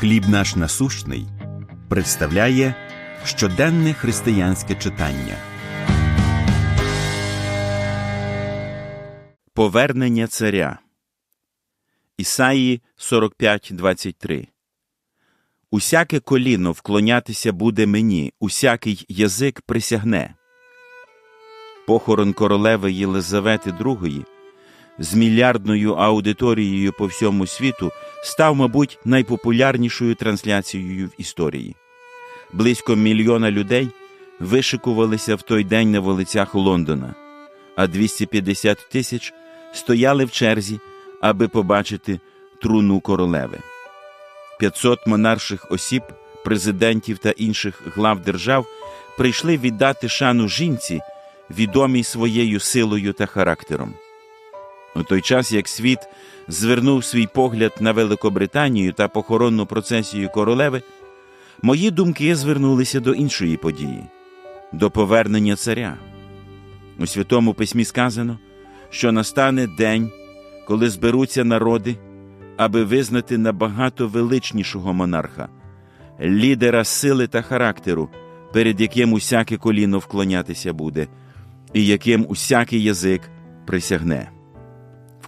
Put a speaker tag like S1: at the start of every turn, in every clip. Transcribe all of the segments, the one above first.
S1: Хліб наш насущний представляє щоденне християнське читання. Повернення царя Ісаї 45.23 Усяке коліно вклонятися буде мені, усякий язик присягне. Похорон королеви Єлизавети II з мільярдною аудиторією по всьому світу став, мабуть, найпопулярнішою трансляцією в історії. Близько мільйона людей вишикувалися в той день на вулицях Лондона, а 250 тисяч стояли в черзі, аби побачити труну королеви. 500 монарших осіб, президентів та інших глав держав прийшли віддати шану жінці, відомій своєю силою та характером. У той час, як світ звернув свій погляд на Великобританію та похоронну процесію королеви, мої думки звернулися до іншої події, до повернення царя. У Святому Письмі сказано, що настане день, коли зберуться народи, аби визнати набагато величнішого монарха, лідера сили та характеру, перед яким усяке коліно вклонятися буде, і яким усякий язик присягне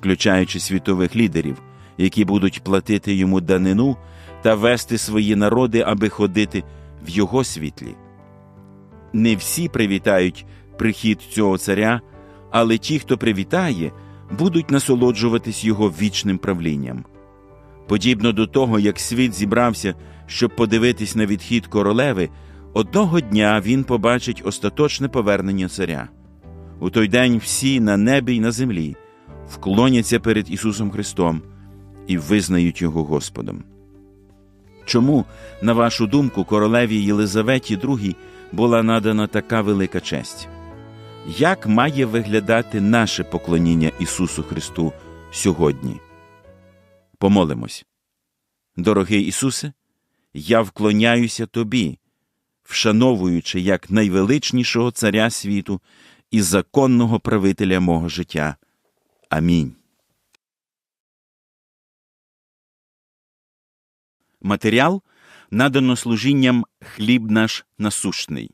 S1: включаючи світових лідерів, які будуть платити йому данину та вести свої народи, аби ходити в його світлі. Не всі привітають прихід цього царя, але ті, хто привітає, будуть насолоджуватись його вічним правлінням. Подібно до того, як світ зібрався, щоб подивитись на відхід королеви, одного дня він побачить остаточне повернення царя. У той день всі на небі й на землі вклоняться перед Ісусом Христом і визнають Його Господом. Чому, на вашу думку, королеві Єлизаветі II була надана така велика честь? Як має виглядати наше поклоніння Ісусу Христу сьогодні? Помолимось. Дорогий Ісусе, я вклоняюся Тобі, вшановуючи як найвеличнішого Царя світу і законного правителя мого життя. Амінь. Матеріал надано служінням хліб наш насущний.